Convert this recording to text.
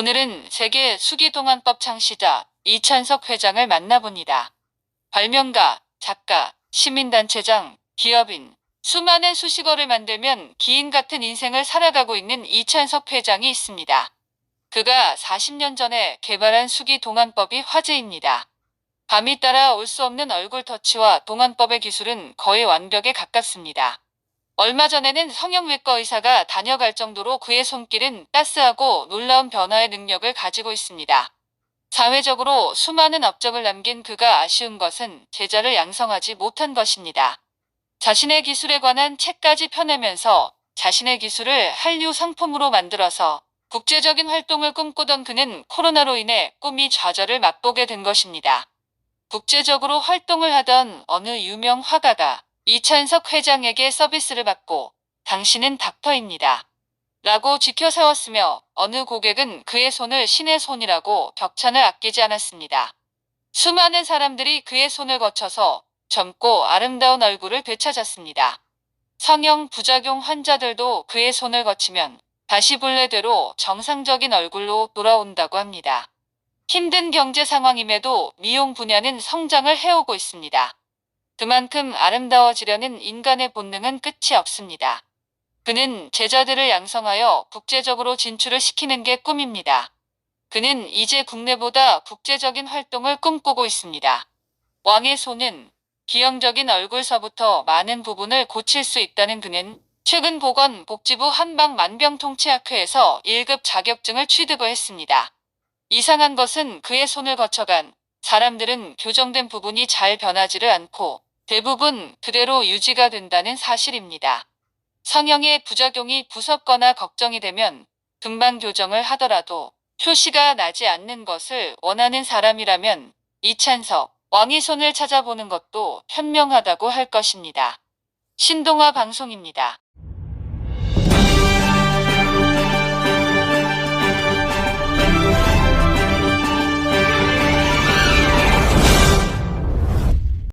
오늘은 세계 수기동안법 창시자 이찬석 회장을 만나봅니다. 발명가, 작가, 시민단체장, 기업인, 수많은 수식어를 만들면 기인 같은 인생을 살아가고 있는 이찬석 회장이 있습니다. 그가 40년 전에 개발한 수기동안법이 화제입니다. 감이 따라 올 수 없는 얼굴 터치와 동안법의 기술은 거의 완벽에 가깝습니다. 얼마 전에는 성형외과 의사가 다녀갈 정도로 그의 손길은 따스하고 놀라운 변화의 능력을 가지고 있습니다. 사회적으로 수많은 업적을 남긴 그가 아쉬운 것은 제자를 양성하지 못한 것입니다. 자신의 기술에 관한 책까지 펴내면서 자신의 기술을 한류 상품으로 만들어서 국제적인 활동을 꿈꾸던 그는 코로나로 인해 꿈이 좌절을 맛보게 된 것입니다. 국제적으로 활동을 하던 어느 유명 화가가 이찬석 회장에게 서비스를 받고 당신은 닥터입니다. 라고 지켜 세웠으며 어느 고객은 그의 손을 신의 손이라고 격찬을 아끼지 않았습니다. 수많은 사람들이 그의 손을 거쳐서 젊고 아름다운 얼굴을 되찾았습니다. 성형 부작용 환자들도 그의 손을 거치면 다시 본래대로 정상적인 얼굴로 돌아온다고 합니다. 힘든 경제 상황임에도 미용 분야는 성장을 해오고 있습니다. 그만큼 아름다워지려는 인간의 본능은 끝이 없습니다. 그는 제자들을 양성하여 국제적으로 진출을 시키는 게 꿈입니다. 그는 이제 국내보다 국제적인 활동을 꿈꾸고 있습니다. 왕의 손은 기형적인 얼굴서부터 많은 부분을 고칠 수 있다는 그는 최근 보건복지부 한방만병통치학회에서 1급 자격증을 취득을 했습니다. 이상한 것은 그의 손을 거쳐간 사람들은 교정된 부분이 잘 변하지를 않고 대부분 그대로 유지가 된다는 사실입니다. 성형의 부작용이 무섭거나 걱정이 되면 금방 교정을 하더라도 표시가 나지 않는 것을 원하는 사람이라면 이찬석, 왕의 손을 찾아보는 것도 현명하다고 할 것입니다. 신동아 방송입니다.